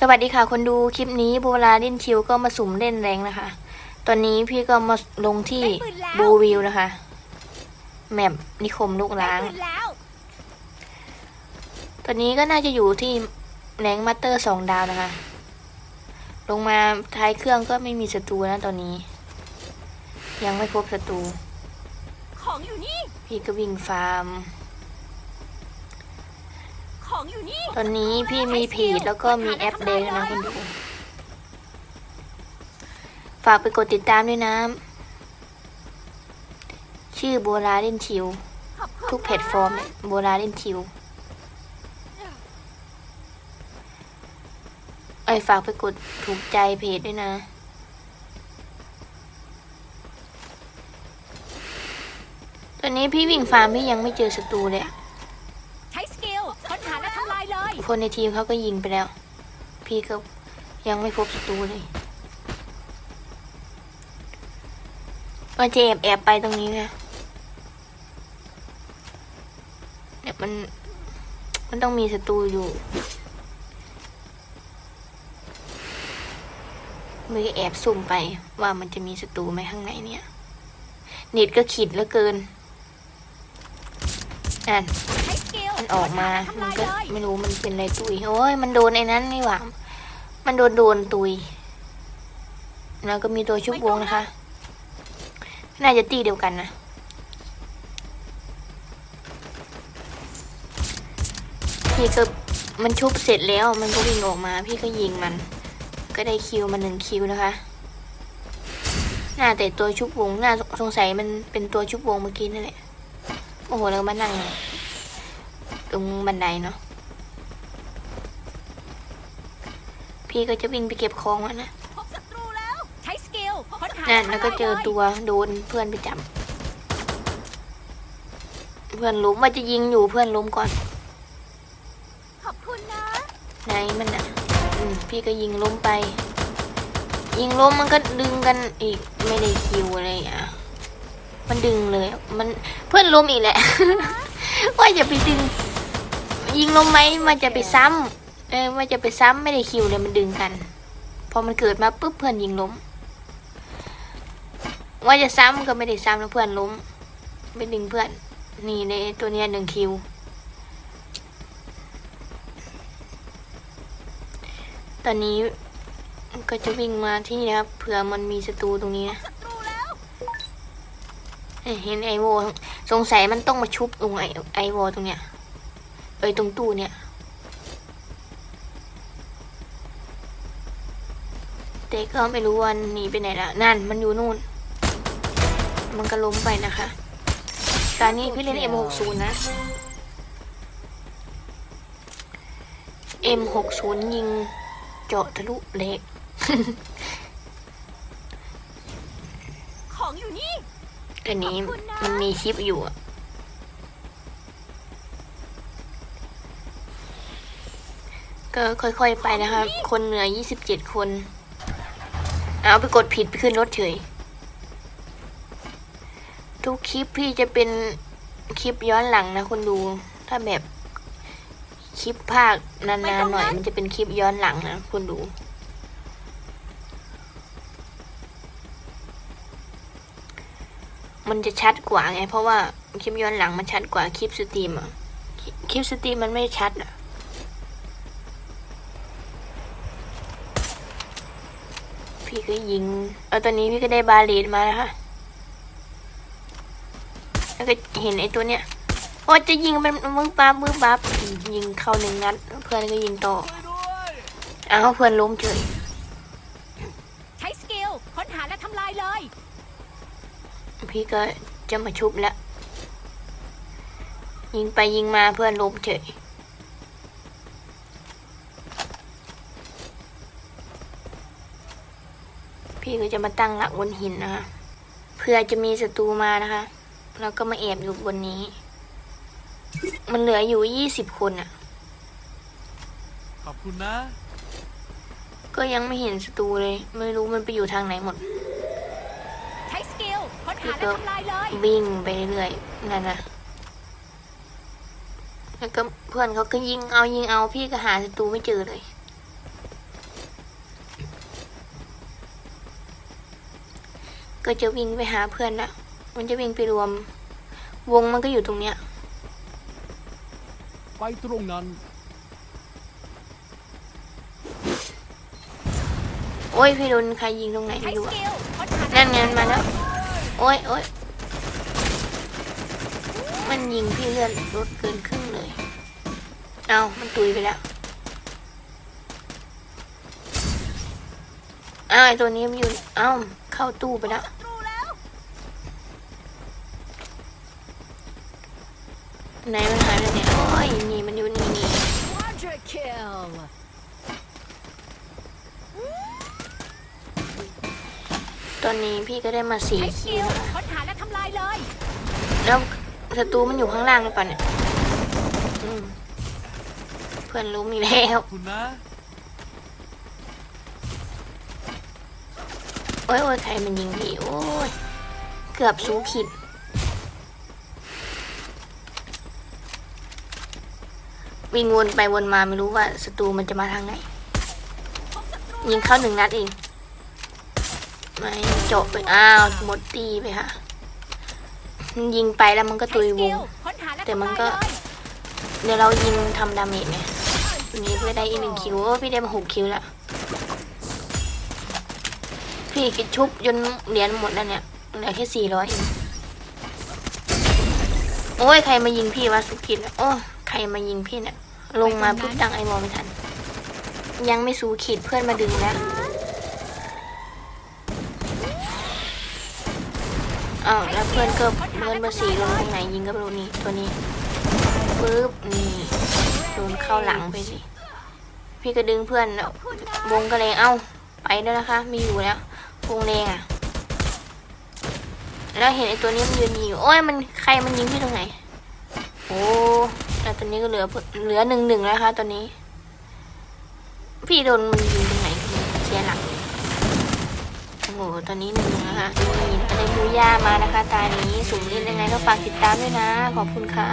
สวัสดีค่ะ คนดูคลิปนี้โบราณเล่นชิวก็มาสุ่มเล่นแรงนะคะ ตอนนี้พี่ก็มาลงที่บูวิวนะคะ แมปนิคมลูกล้างได้ปืนแล้วตอนนี้ก็น่าจะอยู่ที่แรงมาสเตอร์สองดาวนะคะ ลงมาท้ายเครื่องก็ไม่มีศัตรูนะตอนนี้ ยังไม่พบศัตรู ของอยู่นี่ พี่ก็วิ่งฟาร์ม ของอยู่นี่ตอนนี้พี่มีเพจแล้วก็มีแอปเดย์นะคุณดู ฝากไปกดติดตามด้วยนะ ชื่อโบราเล่นชิวขอบคุณทุกแพลตฟอร์มเลยโบราเล่นชิวไอยฝากไปกดถูกใจเพจด้วยนะตอนนี้พี่วิ่งฟาร์มพี่ยังไม่เจอศัตรูเลยอะ ใช้สกิลค้นหาและทำลายเลย คนในทีมเขาก็ยิงไปแล้ว พี่ก็ยังไม่พบศัตรูเลยว่าจะแอบแอบไปตรงนี้ไงเนี่ยมัน มันต้องมีศัตรูอยู่มือแอบสุ่มไปว่ามันจะมีศัตรูไหมข้างในเนี่ยเน็ตก็ขีดเหลือเกินอ่น มันออกมาค้นมัหนและก็ทำลายเลยไม่รู้มันเป็นอะไรตุยโอ้ยมันโดนไอ้นั้นนี่หว่า มันโดนโดนตุย แล้วก็มีตัวชุบวงนะคะ น่าจะตีเดียวกันนะ พี่ก็มันชุบเสร็จแล้ว มันก็วิ่งออกมา พี่ก็ยิงมัน ก็ได้คิวมาหนึ่งคิวนะคะน่าแต่ตัวชุบวงน่าสงสัยมันเป็นตัวชุบวงเมื่อกี้นั่นแหละ โอ้โห แล้วมานั่ง ตรงบันไดเนาะ พี่ก็จะวิ่งไปเก็บของมันนะพบศัตรูแล้ว ใช้สกิลค้นหานั่นและแล้วทำก็ลายเจอเลยตัวโดนเพื่อนไปจับ เพื่อนล้มว่าจะยิงอยู่เพื่อนล้มก่อน ขอบคุณนะไหนมันอะ อืมพี่ก็ยิงล้มไป ยิงล้มมันก็ดึงกันอีกไม่ได้คิวอะไรอะ มันดึงเลย มันเพื่อนล้มอีกแหละ ว่าจะไปดึง ยิงล้มไหมมันจะไปซ้ำเออ มันจะไปซ้ำไม่ได้คิวเลยมันดึงกัน พอมันเกิดมาปุ๊บเพื่อนยิงล้ม ว่าจะซ้ำก็ไม่ได้ซ้ำแล้วเพื่อนล้มไปดึงเพื่อน นี่ในตัวเนี้ยหนึ่งคิว ตอนนี้ก็จะวิ่งมาที่นี่นะครับเผื่อมันมีศัตรูตรงนี้นะเห็นไอโว สงสัยมันต้องมาชุบตรงไอไอโวตรงเนี้ย เอ้ยตรงตู้เนี่ยแต่ก็ไม่รู้ว่าหนีไปไหนแล้วนั่นมันอยู่นู่น มันก็ล้มไปนะคะตอนนี้พี่เล่น M60 นะ M60 ยิงเจาะทะลุเหล็ก ของอยู่นี่อันนี้มันมีคลิปอยู่อะ ก็ค่อยๆไปนะครับ คนเหนือยี่สิบเจ็ดคน เอาไปกดผิดไปขึ้นรถเฉย ทุกคลิปพี่จะเป็นคลิปย้อนหลังนะคนดู ถ้าแบบคลิปภาคนานๆหน่อยมันจะเป็นคลิปย้อนหลังนะคนดู มันจะชัดกว่าไง เพราะว่าคลิปย้อนหลังมันชัดกว่าคลิปสตรีมอะคลิคลิปสตรีมมันไม่ชัดอะ พี่ก็ยิง เอาตอนนี้พี่ก็ได้บาเลตมาแล้วค่ะแล้วก็เห็นไอ้ตัวเนี้ยโอ้จะยิงมันมึงปั๊บมึงปั๊บยิงเข้าหนึ่งนัด เพื่อนก็ยิงต่อเอาเพื่อนล้มเฉยใช้สกิลค้นหาและทำลายเลย พี่ก็จะมาชุบแล้ว ยิงไปยิงมาเพื่อนล้มเฉย พี่ก็จะมาตั้งหลักบนหินนะคะเพื่อจะมีศัตรูมานะคะ แล้วก็มาแอบอยู่บนนี้ มันเหลืออยู่ยี่สิบคนอะ่ะ ขอบคุณนะ ก็ยังไม่เห็นศัตรูเลย ไม่รู้มันไปอยู่ทางไหนหมดใช้สกิลค้นหาและทำลายเลยวิ่งไปเรื่อยๆนั่นนะแล้วก็เพื่อนเขาก็ยิงเอายิงเอาพี่ก็หาศัตรูไม่เจอเลย ก็จะวิ่งไปหาเพื่อนละมันจะวิ่งไปรวม วงมันก็อยู่ตรงเนี้ย ไปตรงนั้น โอ้ยพี่โดนใครยิงตรงไหนใช้ไม่รู้สอะกิลค้นหานั่นไงมันมาแล้ว โอ้ยโอ้ยมันยิงพี่เลือดลดเกินครึ่งเลย เอามันตุยไปแล้วอ้าวไอ้ตัวนี้มันอยู่เอ้าเข้าตู้ไปแล้ว ศัตรูแล้ว ไหนมันหายไปไหนโอ้ยนี่มันอยู่นี่นี่ Quadra kill ตอนนี้พี่ก็ได้มาสี่ใช้สคิกิวลแล้วค้นหาและทำลายเลยแล้วศัตรูมันอยู่ข้างล่างหรือเปล่าเนี่ยอืมเพื่อนรู้มีกแล้วขอบคุณนะโอ้ยโอ้ยใครมันยิงพี่โอ้ยเกือบสูขิด วิ่งวนไปวนมาไม่รู้ว่าศัตรูมันจะมาทางไหน ยิงเข้าหนึ่งนัดเองไม่จบไปอ้าวหมดตีไปค่ะยิงไปแล้วมันก็ตุยวง แต่มันก็ เดี๋ยวเรายิงทำดาเมจไงนี้เพื่อได้อีกหนึ่งคิวโอ้พี่ได้มาหกคิวแล้ว พี่กิชุบจนเหรียญหมดแล้วเนี่ยเหลือแค่สี่ร้อยเองโอ้ยใครมายิงพี่วะสุกินโอ้ใครมายิงพี่เนี่ย ลงมาปุ๊บดังไอวอมทัน ยังไม่สูขีดเพื่อนมาดึงแล้วอ้าวแล้วเพื่อนก็เพื่อนเบอร์สี่ลงตรงไหนยิงก็ไม่รู้นี่ตัวนี้ปึ๊บนี่โดนเข้าหลังไปสิพี่ก็ดึงเพื่อนแล้ววงก็เลยเอ้าไปแล้วนะคะมีอยู่แล้ววงแดงอะ แล้วเห็นไอ้ตัวนี้มันยืนยิงอยู่โอ้ยมันใครมันยิงพี่ตรงไหนโอ้ แต่ตอนนี้ก็เหลือเหลือหนึ่งหนึ่งแล้วค่ะตอนนี้ พี่โดนมันยิงตรงไหนเสียหลักเลยโอ้โหตอนนี้หนึ่งหนึ่งแล้วค่ะนี่ได้บูย่ามานะคะ ตานี้สุ่มเล่นยังไงก็ฝากติดตามด้วยนะ ขอบคุณค่ะ